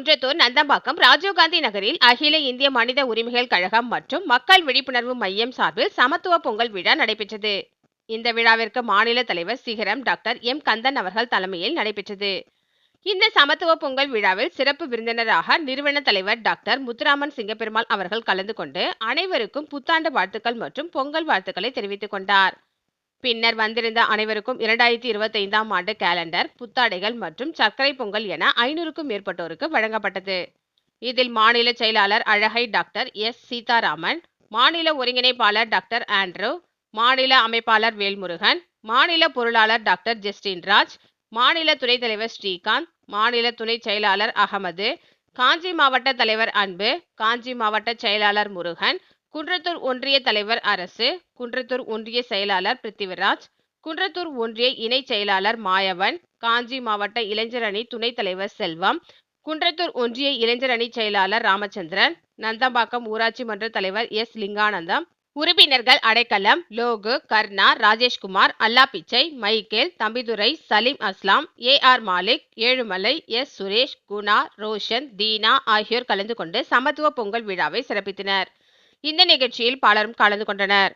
குன்றத்தூர் நந்தம்பாக்கம் ராஜீவ்காந்தி நகரில் அகில இந்திய மனித உரிமைகள் கழகம் மற்றும் மக்கள் விழிப்புணர்வு மையம் சார்பில் சமத்துவ பொங்கல் விழா நடைபெற்றது. இந்த விழாவிற்கு மாநில தலைவர் சிகரம் டாக்டர் எம் கந்தன் அவர்கள் தலைமையில் நடைபெற்றது. இந்த சமத்துவ பொங்கல் விழாவில் சிறப்பு விருந்தினராக நிறுவன தலைவர் டாக்டர் முத்துராமன் சிங்கப்பெருமாள் அவர்கள் கலந்து கொண்டு அனைவருக்கும் புத்தாண்டு வாழ்த்துக்கள் மற்றும் பொங்கல் வாழ்த்துக்களை தெரிவித்துக் கொண்டார். பின்னர் வந்திருந்த அனைவருக்கும் இரண்டாயிரத்தி இருபத்தைந்தாம் ஆண்டு கேலண்டர் புத்தாடைகள் மற்றும் சர்க்கரை பொங்கல் என ஐநூறுக்கும் மேற்பட்டோருக்கு வழங்கப்பட்டது. இதில் மாநில செயலாளர் அழகை டாக்டர் எஸ். சீதாராமன் மாநில ஒருங்கிணைப்பாளர் டாக்டர் ஆண்ட்ரூ மாநில அமைப்பாளர் வேல்முருகன் மாநில பொருளாளர் டாக்டர் ஜஸ்டின் ராஜ் மாநில துணைத் தலைவர் ஸ்ரீகாந்த் மாநில துணை செயலாளர் அகமது காஞ்சி மாவட்ட தலைவர் அன்பு காஞ்சி மாவட்ட செயலாளர் முருகன் குன்றத்தூர் ஒன்றிய தலைவர் அரசு குன்றத்தூர் ஒன்றிய செயலாளர் பிருத்திவிராஜ் குன்றத்தூர் ஒன்றிய இணை செயலாளர் மாயவன் காஞ்சி மாவட்ட இளைஞர் அணி துணைத் தலைவர் செல்வம் குன்றத்தூர் ஒன்றிய இளைஞர் அணி செயலாளர் ராமச்சந்திரன் நந்தம்பாக்கம் ஊராட்சி மன்ற தலைவர் எஸ் லிங்கானந்தம் உறுப்பினர்கள் அடைக்கலம் லோகு கர்ணா ராஜேஷ்குமார் அல்லா பிச்சை Michael Thambidurai Salim Aslam A R Malik Ezhumalai S Suresh Guna Roshan Deena ஆகியோர் கலந்து கொண்டு சமத்துவ பொங்கல் விழாவை சிறப்பித்தனர். இந்த நிகழ்ச்சியில் பலரும் கலந்து கொண்டனர்.